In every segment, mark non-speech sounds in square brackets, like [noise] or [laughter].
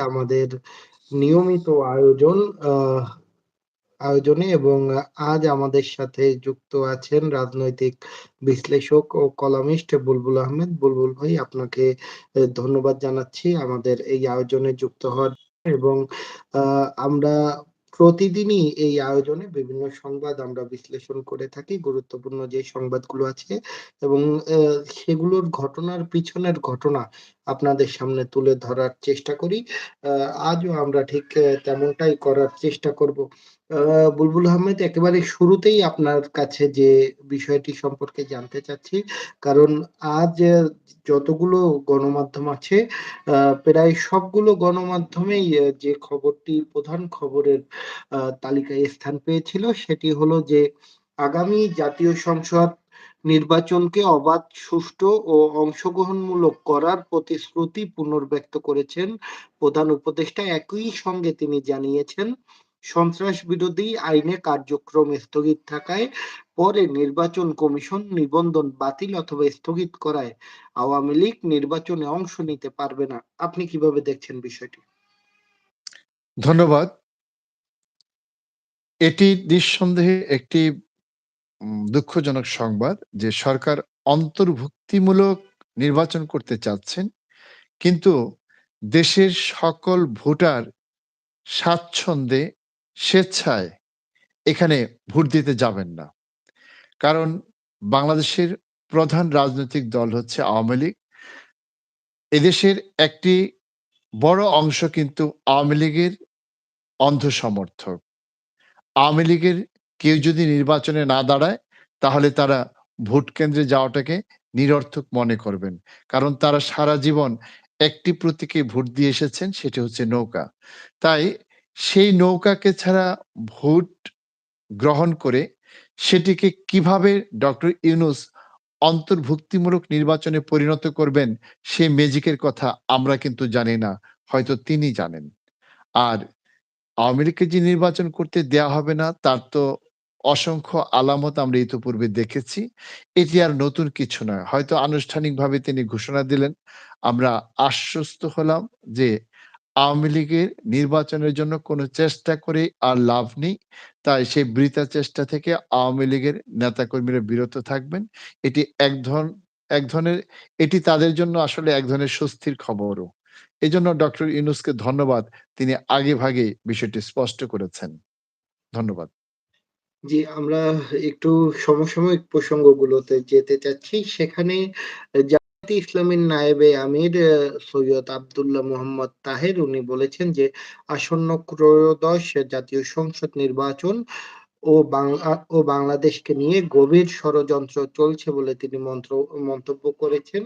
আমাদের নিয়মিত আয়োজন আয়োজনে এবং আজ আমাদের সাথে যুক্ত আছেন রাজনৈতিক বিশ্লেষক ও কলামিস্ট বুলবুল আহমেদ। বুলবুল ভাই, আপনাকে ধন্যবাদ জানাচ্ছি আমাদের এই আয়োজনে যুক্ত হওয়ার এবং আমরা প্রতিদিনই এই আয়োজনে বিভিন্ন সংবাদ আমরা বিশ্লেষণ করে থাকি, গুরুত্বপূর্ণ যে সংবাদগুলো আছে এবং সেগুলোর ঘটনার পিছনের ঘটনা আপনাদের সামনে তুলে ধরার চেষ্টা করি। আজও আমরা ঠিক তেমনটাই করার চেষ্টা করব। বুলবুল আহমেদ, একেবারে শুরুতেই আপনার কাছে যে বিষয়টি সম্পর্কে জানতে চাচ্ছি, কারণ আজ যতগুলো গণমাধ্যম আছে প্রায় সবগুলো গণমাধ্যমেই যে খবরটি প্রধান খবরের তালিকায় স্থান পেয়েছিল, সেটি হলো যে আগামী জাতীয় সংসদ নির্বাচনকে অবাধ, সুষ্ঠু ও অংশগ্রহণমূলক করার প্রতিশ্রুতি পুনর্ব্যক্ত করেছেন প্রধান উপদেষ্টা। একই সঙ্গে তিনি জানিয়েছেন সন্ত্রাস বিরোধী আইনে কার্যক্রম স্থগিত থাকায় পরে নির্বাচন কমিশন নিবন্ধন বাতিল অথবা স্থগিত করায় আওয়ামী লীগ নির্বাচনে অংশ নিতে পারবে না। আপনি কীভাবে দেখছেন বিষয়টি? ধন্যবাদ। এটি নিঃসন্দেহে একটি দুঃখজনক সংবাদ যে সরকার অন্তর্ভুক্তিমূলক নির্বাচন করতে চাচ্ছেন, কিন্তু দেশের সকল ভোটার স্বাচ্ছন্দ্যে স্বেচ্ছায় এখানে ভোট দিতে যাবেন না। কারণ বাংলাদেশের প্রধান রাজনৈতিক দল হচ্ছে আওয়ামী লীগ। এদেশের একটি বড় অংশ কিন্তু আওয়ামী লীগের অন্ধ সমর্থক আওয়ামী লীগের কেউ যদি নির্বাচনে না দাঁড়ায়, তাহলে তারা ভোট কেন্দ্রে যাওয়াটাকে নিরর্থক মনে করবেন। কারণ তারা সারা জীবন একটি প্রতীকে ভোট দিয়ে এসেছেন, সেটি হচ্ছে নৌকা। তাই সেই নৌকাকে ছাড়া ভোট গ্রহণ করে সেটিকে কীভাবে ডক্টর ইউনুস অন্তর্ভুক্তিমূলক নির্বাচনে পরিণত করবেন, সে ম্যাজিকের কথা আমরা কিন্তু জানি না, হয়তো তিনি জানেন। আর আওয়ামী লীগকে যে নির্বাচন করতে দেয়া হবে না, তার তো অসংখ্য আলামত আমরা ইতিপূর্বে দেখেছি। এটি আর নতুন কিছু নয়। হয়তো আনুষ্ঠানিকভাবে তিনি ঘোষণা দিলেন। আমরা আশ্বস্ত হলাম যে আওয়ামী লীগের নির্বাচনের জন্য কোনো চেষ্টা করে আর লাভ নেই। তাই সেই বৃথা চেষ্টা থেকে আওয়ামী লীগের নেতাকর্মীরা বিরত থাকবেন। এটি এক এক ধরনের, এটি তাদের জন্য আসলে এক ধরনের স্বস্তির খবরও। এই জন্য ডক্টর ইউনুসকে ধন্যবাদ। তিনি আগে ভাগে বিষয়টি স্পষ্ট করেছেন। ধন্যবাদ। জি, আমরা একটু সমসাময়িক প্রসঙ্গগুলোতে যেতে চাচ্ছি। সেখানে ইসলামের নায়েবে আমির সৈয়দ আবদুল্লাহ মোহাম্মদ তাহের, উনি বলেছেন যে, আসন্ন ত্রয়োদশ জাতীয় সংসদ নির্বাচন ও বাংলা, ও বাংলাদেশকে নিয়ে গভীর ষড়যন্ত্র চলছে বলে তিনি মন্ত্র, মন্তব্য করেছেন।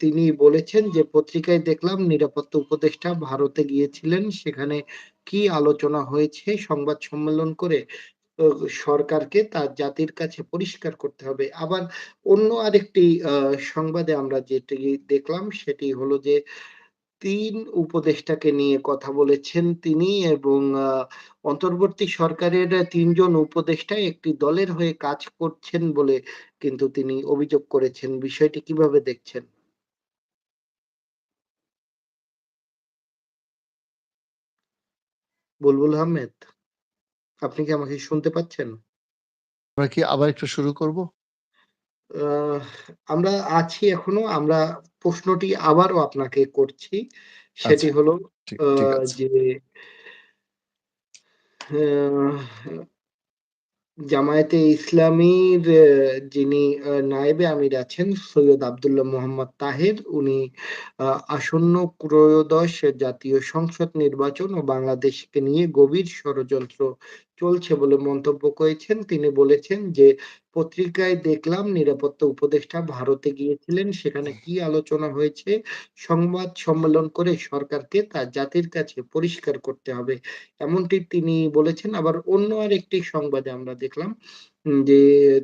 তিনি বলেছেন যে, পত্রিকায় দেখলাম নিরাপত্তা উপদেষ্টা ভারতে গিয়েছিলেন। সেখানে কি আলোচনা হয়েছে সংবাদ সম্মেলন করে? সরকারকে তার জাতির কাছে পরিষ্কার করতে হবে। আবার অন্য আরেকটি সংবাদে আমরা যেটি দেখলাম সেটি হলো যে, তিন উপদেষ্টাকে নিয়ে কথা বলেছেন তিনি এবং অন্তর্বর্তী সরকারের তিনজন উপদেষ্টা একটি দলের হয়ে কাজ করছেন বলে কিন্তু তিনি অভিযোগ করেছেন। বিষয়টি কীভাবে দেখছেন? বুলবুল আহমেদ। আপনি কি আমাকে শুনতে পাচ্ছেন? আমরা কি আবার একটু শুরু করব? আমরা আছি এখনও আমরা প্রশ্নটি আবারও আপনাকে করছি। সেটি আচ্ছা, হলো যে জামায়াতে ইসলামীর যিনি নায়েবে আমির আছেন সৈয়দ আবদুল্লাহ মোহাম্মদ তাহের উনি আসন্ন ত্রয়োদশ জাতীয় সংসদ নির্বাচন ও বাংলাদেশকে নিয়ে গভীর ষড়যন্ত্র চলছে বলে মন্তব্য করেছেন। তিনি বলেছেন যে, পত্রিকায় দেখলাম নিরাপত্তা উপদেষ্টা ভারতে গিয়েছিলেন। সেখানে কি আলোচনা হয়েছে? সংবাদ সম্মেলন করে সরকারকে তার জাতির কাছে পরিষ্কার করতে হবে। এমনটি তিনি বলেছেন। আবার অন্য আরেকটি সংবাদে আমরা দেখলাম যে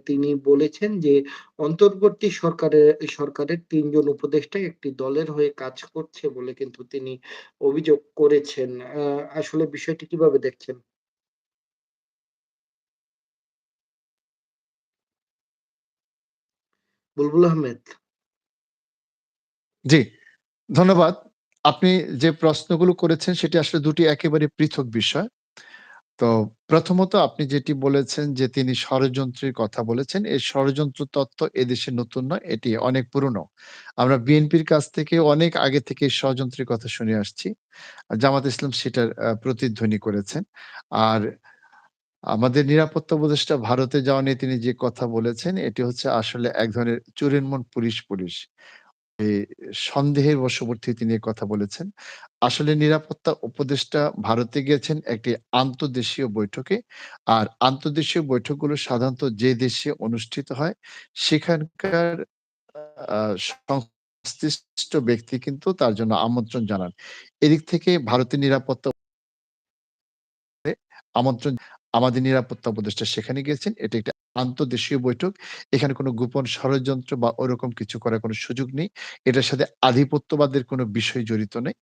তিনি বলেছেন যে, অন্তর্বর্তী সরকারের সরকারের তিনজন উপদেষ্টা একটি দলের হয়ে কাজ করছে বলে কিন্তু তিনি অভিযোগ করেছেন। আসলে বিষয়টি কীভাবে দেখছেন? বুলবুল আহমেদ জি ধন্যবাদ আপনি যে প্রশ্নগুলো করেছেন সেটি আসলে দুটি একেবারে পৃথক বিষয়। তো প্রথমত আপনি যেটি বলেছেন যে তিনি ষড়যন্ত্রের কথা বলেছেন। এই ষড়যন্ত্র তত্ত্ব এদেশে নতুন নয়, এটি অনেক পুরনো। আমরা বিএনপির কাছ থেকে অনেক আগে থেকে ষড়যন্ত্রের কথা শুনে আসছি। জামাত ইসলাম সেটার প্রতিধ্বনি করেছেন। আর আমাদের নিরাপত্তা উপদেষ্টা ভারতে যাওয়া নিয়ে তিনি যে কথা বলেছেন, এটি হচ্ছে আসলে এক ধরনের চোরের মন পুলিশ, পুলিশ। সন্দেহের বশবর্তী তিনি কথা বলেছেন। আসলে নিরাপত্তা উপদেষ্টা ভারতে গিয়েছেন একটি আন্তদেশীয় বৈঠকে। আর আন্তদেশীয় বৈঠকগুলো সাধারণত যে দেশে অনুষ্ঠিত হয় সেখানকার সংশ্লিষ্ট ব্যক্তি কিন্তু তার জন্য আমন্ত্রণ জানান। এদিক থেকে ভারতের নিরাপত্তা আমন্ত্রণ আমাদের নিরাপত্তা উপদেষ্টা সেখানে গিয়েছেন। এটা একটা আন্তদেশীয় বৈঠক। এখানে কোনো গোপন ষড়যন্ত্র বা ওরকম কিছু করার কোনো সুযোগ নেই। এটার সাথে আধিপত্যবাদের কোনো বিষয় জড়িত নেই।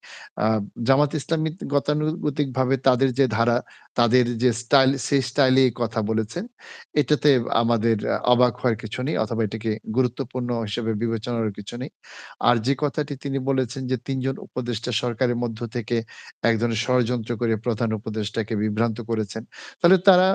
জামাত ইসলামী গতানুগতিক ভাবে তাদের যে ধারা, তাদের যে স্টাইল, সেই স্টাইলেই কথা বলেছেন। এটাতে আমাদের অবাক হওয়ার কিছু নেই অথবা এটাকে গুরুত্বপূর্ণ হিসেবে বিবেচনার কিছু নেই। আর যে কথাটি তিনি বলেছেন যে তিনজন উপদেষ্টা সরকারের মধ্য থেকে এক ধরনের ষড়যন্ত্র করে প্রধান উপদেষ্টাকে বিভ্রান্ত করেছেন। তাহলে তারা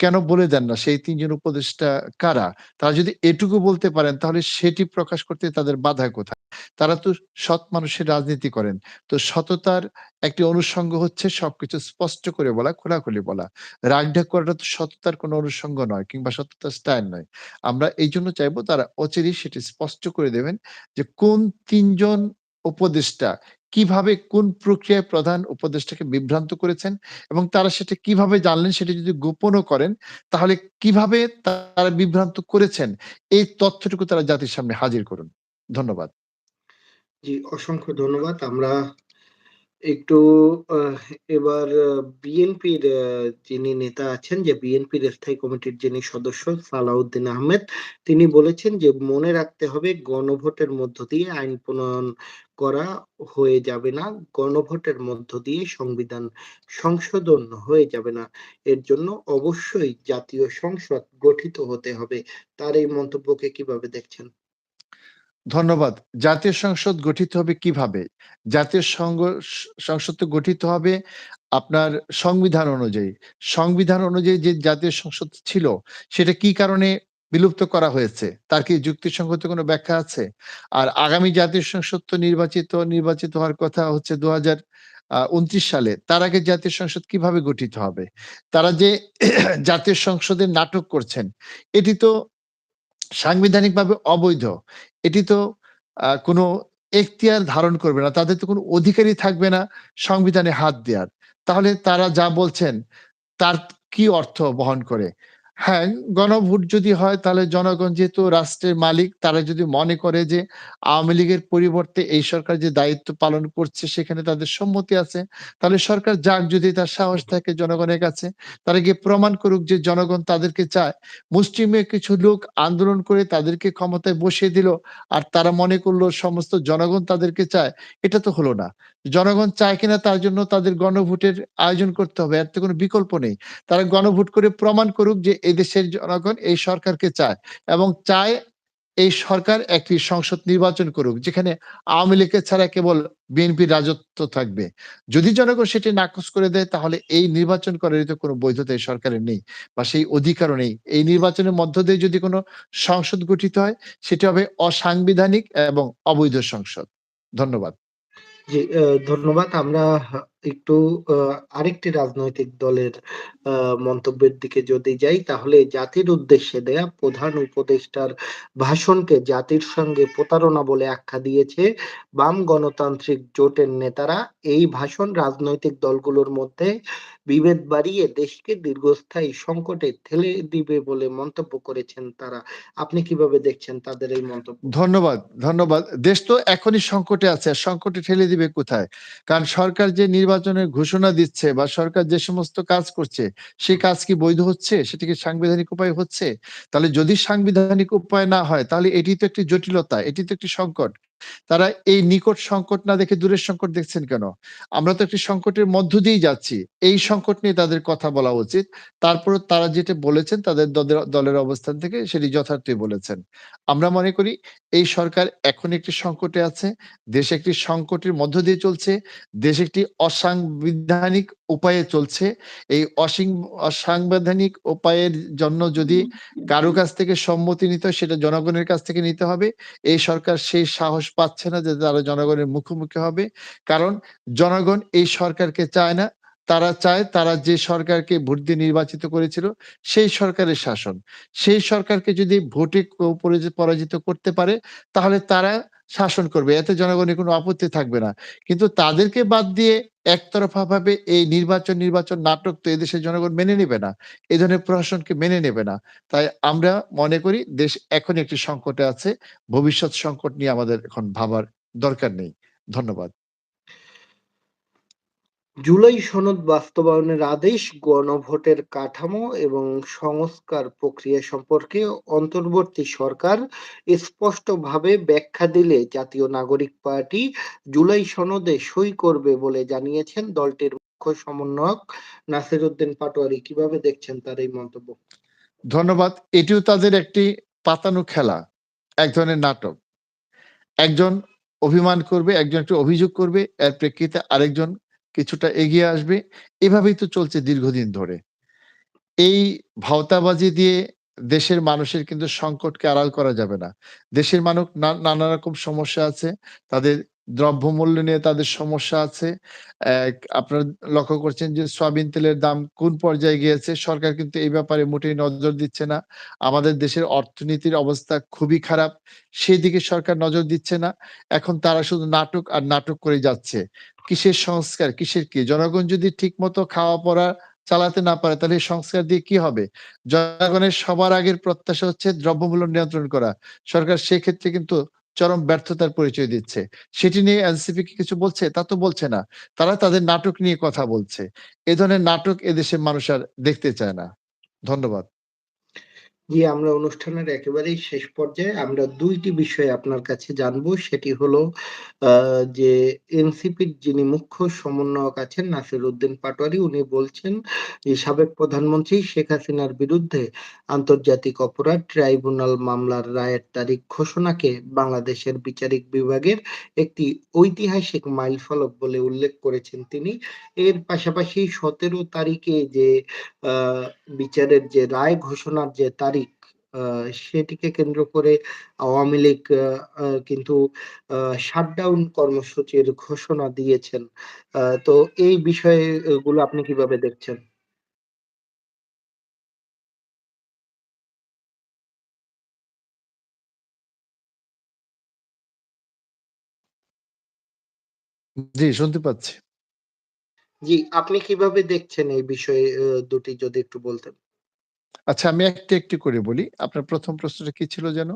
কেন বলে দেন না সেই ৩ জন উপদেষ্টা কারা? তারা যদি এটুকু বলতে পারেন তাহলে সেটি প্রকাশ করতে তাদের বাধা কোথায়? তারা তো সৎ মানুষের রাজনীতি করেন। তো সততার একটি অনুষঙ্গ হচ্ছে সবকিছু স্পষ্ট করে বলা, খোলাখুলি বলা। রাগ-ঢাক করাটা তো সততার কোনো অনুষঙ্গ নয় কিংবা সততার স্টাইল নয়। আমরা এই জন্য চাইব তারা অচিরেই সেটি স্পষ্ট করে দেবেন যে কোন ৩ জন উপদেষ্টা কীভাবে কোন প্রক্রিয়ায় প্রধান উপদেষ্টাকে বিভ্রান্ত করেছেন এবং তারা সেটা কীভাবে জানলেন সেটা যদি গোপনও করেন তাহলে কীভাবে তারা বিভ্রান্ত করেছেন এই তথ্যটুকু তারা জাতির সামনে হাজির করুন। ধন্যবাদ। জি, অসংখ্য ধন্যবাদ। আমরা একটু আ এবার বিএনপির যিনি নেতা আছেন যে বিএনপির স্থায়ী কমিটির যিনি সদস্য সালাউদ্দিন আহমেদ, তিনি বলেছেন যে মনে রাখতে হবে গণভোটের মধ্য দিয়ে আইন প্রণয়ন করা হয়ে যাবে না। গণভোটের মধ্য দিয়ে সংবিধান সংশোধন হয়ে যাবে না। এর জন্য অবশ্যই জাতীয় সংসদ গঠিত হতে হবে। তার এই মন্তব্যকে কীভাবে দেখছেন? ধন্যবাদ। জাতীয় সংসদ গঠিত হবে কীভাবে? জাতীয় সংসদ তো গঠিত হবে আপনার সংবিধান অনুযায়ী। সংবিধান অনুযায়ী যে জাতীয় সংসদ ছিল সেটা কি কারণে বিলুপ্ত করা হয়েছে? তার কি যুক্তিসঙ্গত কোনো ব্যাখ্যা আছে? আর আগামী জাতীয় সংসদ তো নির্বাচিত নির্বাচিত হওয়ার কথা হচ্ছে ২০00 আ ২৯ সালে। তার আগে জাতীয় সংসদ কীভাবে গঠিত হবে? তারা যে [coughs] জাতীয় সংসদের নাটক করছেন, এটি তো সাংবিধানিকভাবে অবৈধ। এটি তো কোনো এখতিয়ার ধারণ করবে না। তাদের তো কোনো অধিকারই থাকবে না সংবিধানে হাত দেওয়ার তাহলে তারা যা বলছেন, তার কি অর্থ বহন করে? হ্যাঁ, গণভোট যদি হয় তাহলে জনগণ যেহেতু রাষ্ট্রের মালিক তারা যদি মনে করে যে আওয়ামী লীগের পরিবর্তে এই সরকার যে দায়িত্ব পালন করছে সেখানে তাদের সম্মতি আছে, তাহলে সরকার যাক যদি তার সাহস থাকে জনগণের কাছে। তারা গিয়ে প্রমাণ করুক যে জনগণ তাদেরকে চায়। মুষ্টিমেয় কিছু লোক আন্দোলন করে তাদেরকে ক্ষমতায় বসিয়ে দিল। আর তারা মনে করল সমস্ত জনগণ তাদেরকে চায়। এটা তো হলো না। জনগণ চায় কিনা তার জন্য তাদের গণভোটের আয়োজন করতে হবে। এর তো কোনো বিকল্প নেই। তারা গণভোট করে প্রমাণ করুক যে এদেশের জনগণ এই সরকারকে চায় এবং চায় এই সরকার একটি সংসদ নির্বাচন করুক, যেখানে আওয়ামী লীগের ছাড়া কেবল বিএনপির রাজত্ব থাকবে। যদি জনগণ সেটি নাকচ করে দেয়, তাহলে এই নির্বাচন করার তো কোনো বৈধতা এই সরকারের নেই বা সেই অধিকারও নেই। এই নির্বাচনের মধ্য দিয়ে যদি কোনো সংসদ গঠিত হয়, সেটি হবে অসাংবিধানিক এবং অবৈধ সংসদ। ধন্যবাদ। জি, ধন্যবাদ। আমরা একটু আরেকটি রাজনৈতিক দলের আ মন্তব্যের দিকে যদি যাই তাহলে জাতির উদ্দেশ্যে দেয়া প্রধান উপদেষ্টার ভাষণকে জাতির সঙ্গে প্রতারণা বলে আখ্যা দিয়েছে বাম গণতান্ত্রিক জোটের নেতারা। এই ভাষণ রাজনৈতিক দলগুলোর মধ্যে বিভেদ বাড়িয়ে দেশকে দীর্ঘস্থায়ী সংকটে ঠেলে দিবে বলে মন্তব্য করেছেন তারা। আপনি কীভাবে দেখছেন তাদের এই মন্তব্য? ধন্যবাদ, ধন্যবাদ। দেশ তো এখনই সংকটে আছে। সংকটে ঠেলে দিবে কোথায়? কারণ সরকার যে নির্বাচনের ঘোষণা দিচ্ছে বা সরকার যে সমস্ত কাজ করছে, সেই কাজ কি বৈধ হচ্ছে? সেটা কি সাংবিধানিক উপায় হচ্ছে? তাহলে যদি সাংবিধানিক উপায় না হয় তাহলে এটি তো একটি জটিলতা, এটি তো একটি সংকট। তারা এই নিকট সংকট না দেখে দূরের সংকট দেখছেন কেন? আমরা তো একটি সংকটের মধ্য দিয়েই যাচ্ছি। এই সংকট নিয়ে তাদের কথা বলা উচিত। তারপর তারা যেটা বলেছেন, তাদের দলের অবস্থান থেকে সেটি যথার্থই বলেছেন। আমরা মনে করি, এই সরকার এখন একটি সংকটে আছে। দেশ একটি সংকটের মধ্য দিয়ে চলছে। দেশ একটি অসাংবিধানিক উপায়ে চলছে। এই অসিং অসাংবিধানিক উপায়ের জন্য যদি কারও কাছ থেকে সম্মতি নিতে হয় সেটা জনগণের কাছ থেকে নিতে হবে। এই সরকার সেই সাহস পাচ্ছে না যে তারা জনগণের মুখোমুখি হবে। কারণ জনগণ এই সরকারকে চায় না। তারা চায় তারা যে সরকারকে ভোট দিয়ে নির্বাচিত করেছিল সেই সরকারের শাসন। সেই সরকারকে যদি ভোটে পরাজিত করতে পারে তাহলে তারা শাসন করবে। এতে জনগণের কোনো আপত্তি থাকবে না। কিন্তু তাদেরকে বাদ দিয়ে একতরফা ভাবে এই নির্বাচন, নির্বাচন নাটক তো এদেশের জনগণ মেনে নেবে না। এই ধরনের প্রশাসনকে মেনে নেবে না। তাই আমরা মনে করি দেশ এখন একটি সংকটে আছে। ভবিষ্যৎ সংকট নিয়ে আমাদের এখন ভাবার দরকার নেই। ধন্যবাদ। জুলাই সনদ বাস্তবায়নের আদেশ, গণভোটের কাঠামো এবং সংস্কার প্রক্রিয়া সম্পর্কে অন্তর্বর্তী সরকার স্পষ্টভাবে ব্যাখ্যা দিলে জাতীয় নাগরিক পার্টি জুলাই সনদে সই করবে বলে জানিয়েছেন দলটির মুখ্য সমন্বয়ক নাসির উদ্দিন পাটোয়ারি। কীভাবে দেখছেন তার এই মন্তব্য? ধন্যবাদ। এটিও তাদের একটি পাতানো খেলা। এক ধরনের নাটক। একজন অভিমান করবে, একজন একটি অভিযোগ করবে, এর প্রেক্ষিতে আরেকজন কিছুটা এগিয়ে আসবে। এভাবেই তো চলছে দীর্ঘদিন ধরে। এই ভাওতাবাজি দিয়ে দেশের মানুষের কিন্তু সংকটকে আড়াল করা যাবে না। দেশের মানুষ নানা রকম সমস্যা আছে। তাদের দ্রব্যমূল্য নিয়ে তাদের সমস্যা আছে। আপনারা লক্ষ্য করছেন যে সয়াবিন তেলের দাম কোন পর্যায়ে গিয়েছে। সরকার কিন্তু এই ব্যাপারে মোটেই নজর দিচ্ছে না। আমাদের দেশের অর্থনীতির অবস্থা খুবই খারাপ। সেদিকে সরকার নজর দিচ্ছে না। এখন তারা শুধু নাটক আর নাটক করে যাচ্ছে। কিসের সংস্কার, কিসের কি? জনগণ যদি ঠিকমতো খাওয়া-পরা চালাতে না পারে তাহলে সংস্কার দিয়ে কি হবে? জনগণের সবার আগের প্রত্যাশা হচ্ছে দ্রব্যমূল্য নিয়ন্ত্রণ করা। সরকার সেক্ষেত্রে কিন্তু চরম ব্যর্থতার পরিচয় দিচ্ছে। সেটি নিয়ে এনসিপি কি কিছু বলছে? তা তো বলছে না। তারা তাদের নাটক নিয়ে কথা বলছে। এ ধরনের নাটক এদেশের মানুষ আর দেখতে চায় না। ধন্যবাদ। জি, আমরা অনুষ্ঠানের একেবারেই শেষ পর্যায়ে। আমরা ২ টি বিষয় আপনার কাছে জানব। সেটি হলো যে এনসিপির যিনি মুখ্য সমন্বয়ক আছেন নাসির উদ্দিন পাটোয়ারি উনি বলছেন যে সাবেক প্রধানমন্ত্রী শেখ হাসিনার বিরুদ্ধে আন্তর্জাতিক অপরাধ ট্রাইব্যুনাল মামলার রায়ের তারিখ ঘোষণাকে বাংলাদেশের বিচারিক বিভাগের একটি ঐতিহাসিক মাইলফলক বলে উল্লেখ করেছেন তিনি। এর পাশাপাশি ১৭ তারিখে যে বিচারের যে রায় ঘোষণার যে তারিখ সেটিকে কেন্দ্র করে আওয়ামী লীগ কিন্তু শাটডাউন কর্মসূচির ঘোষণা দিয়েছেন। তো এই বিষয়ে এগুলো আপনি কীভাবে দেখছেন? জি, শুনতে পাচ্ছি। জি, আপনি কীভাবে দেখছেন এই বিষয়ে দুটি যদি একটু বলতেন? আচ্ছা আমি একটি, একটি করে বলি। আপনার ১ম প্রশ্নটা কি ছিল যেন?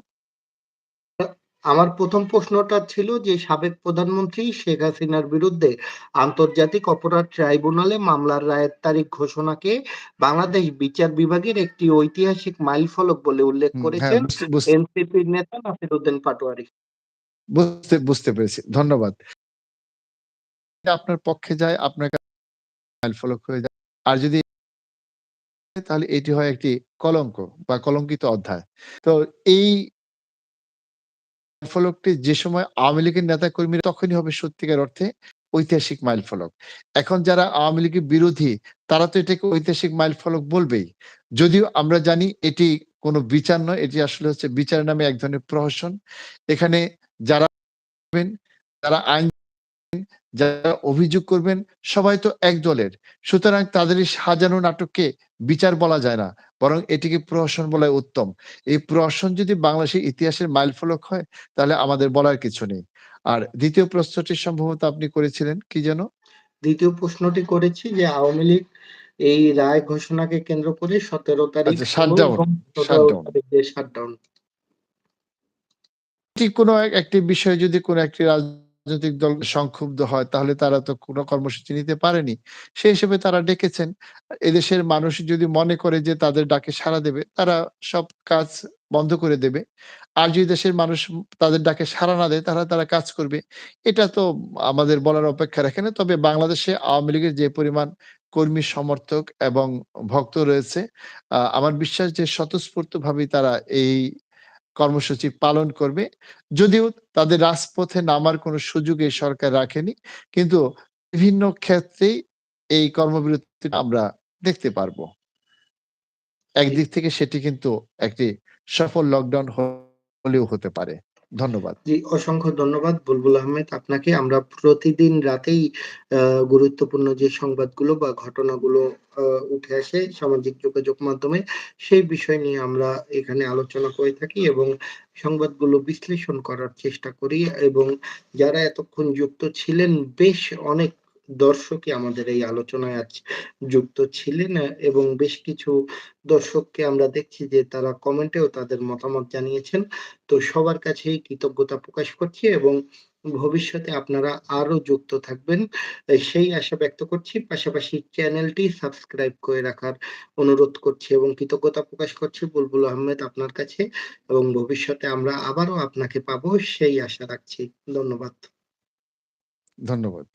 আ আমার ১ম প্রশ্নটা ছিল যে সাবেক প্রধানমন্ত্রী শেখ হাসিনার বিরুদ্ধে আন্তর্জাতিক অপরাধ ট্রাইব্যুনালে মামলার রায়ের তারিখ ঘোষণাকে বাংলাদেশ বিচার বিভাগের একটি ঐতিহাসিক মাইলফলক বলে উল্লেখ হুম, হ্যাঁ, করেছেন বুঝতে এনসিপির নেতা নাসির উদ্দিন পাটোয়ারি। বুঝতে বুঝতে পেরেছি। ধন্যবাদ। আপনার পক্ষে যায়, আপনার কাছে মাইলফলক হয়ে যায়। আর যদি তাহলে এটি হয় একটি কলঙ্ক বা কলঙ্কিত অধ্যায়। তো এই ফলকটি যে সময় আওয়ামী লীগের নেতাকর্মীরা তখনই হবে সত্যিকার অর্থে ঐতিহাসিক মাইলফলক। এখন যারা আওয়ামী লীগের বিরোধী তারা তো এটাকে ঐতিহাসিক মাইলফলক বলবেই। যদিও আমরা জানি এটি কোনো বিচার নয়, এটি আসলে হচ্ছে বিচার নামে এক ধরনের প্রহসন। এখানে যারা তারা আইন যারা অভিযোগ করবেন সবাই তো এক দলের। সুতরাং তাদের সাজানো নাটককে বিচার বলা যায় না। বরং এটিকে প্রহসন বলাই উত্তম। এই প্রহসন যদি বাংলাদেশের ইতিহাসের মাইলফলক হয় তাহলে আমাদের বলার কিছু নেই। আর দ্বিতীয় প্রশ্নটি সম্ভবত আপনি করেছিলেন কি যেন? দ্বিতীয় প্রশ্নটি করেছি যে আওয়ামী লীগ এই রায় ঘোষণাকে কেন্দ্র করে ১৭ তারিখ, আচ্ছা ১৬ শাটডাউন, এবং ১৭ শাটডাউন। তারিখ যে শাটডাউন। ঠিক কোন এক একটি বিষয় যদি কোন একটি রাজনৈতিক রাজনৈতিক দল সংক্ষুব্ধ হয় তাহলে তারা তো কোনো কর্মসূচি নিতে পারেনি। সেই হিসেবে তারা ডেকেছেন। এদেশের মানুষ যদি মনে করে যে তাদের ডাকে সাড়া দেবে, তারা সব কাজ বন্ধ করে দেবে। আর যদি দেশের মানুষ তাদের ডাকে সাড়া না দেয় তাহলে তারা কাজ করবে। এটা তো আমাদের বলার অপেক্ষা রাখে না। তবে বাংলাদেশে আওয়ামী লীগের যে পরিমাণ কর্মী সমর্থক এবং ভক্ত রয়েছে, আমার বিশ্বাস যে স্বতঃস্ফূর্ত ভাবে তারা এই কর্মসূচি পালন করবে। যদিও তাদের রাজপথে নামার কোনো সুযোগ এই সরকার রাখেনি। কিন্তু বিভিন্ন ক্ষেত্রেই এই কর্মবিরতি আমরা দেখতে পারব। একদিক থেকে সেটি কিন্তু একটি সফল লকডাউন হলেও হতে পারে। ধন্যবাদ। জি, অসংখ্য ধন্যবাদ বুলবুল আহমেদ আপনাকে। আমরা প্রতিদিন রাতেই গুরুত্বপূর্ণ যে সংবাদগুলো বা ঘটনাগুলো উঠে আসে সামাজিক যোগাযোগ মাধ্যমে, সেই বিষয় নিয়ে আমরা এখানে আলোচনা করে থাকি এবং সংবাদগুলো বিশ্লেষণ করার চেষ্টা করি এবং যারা এতক্ষণ যুক্ত ছিলেন বেশ অনেক দর্শকই আমাদের এই আলোচনায় আজ যুক্ত ছিলেন এবং বেশ কিছু দর্শককে আমরা দেখছি যে তারা কমেন্টেও তাদের মতামত জানিয়েছেন। তো সবার কাছেই কৃতজ্ঞতা প্রকাশ করছি এবং ভবিষ্যতে আপনারা আরও যুক্ত থাকবেন। সেই আশা ব্যক্ত করছি। পাশাপাশি চ্যানেলটি সাবস্ক্রাইব করে রাখার অনুরোধ করছি এবং কৃতজ্ঞতা প্রকাশ করছি বুলবুল আহমেদ আপনার কাছে এবং ভবিষ্যতে আমরা আবারও আপনাকে পাবো, সেই আশা রাখছি। ধন্যবাদ। ধন্যবাদ।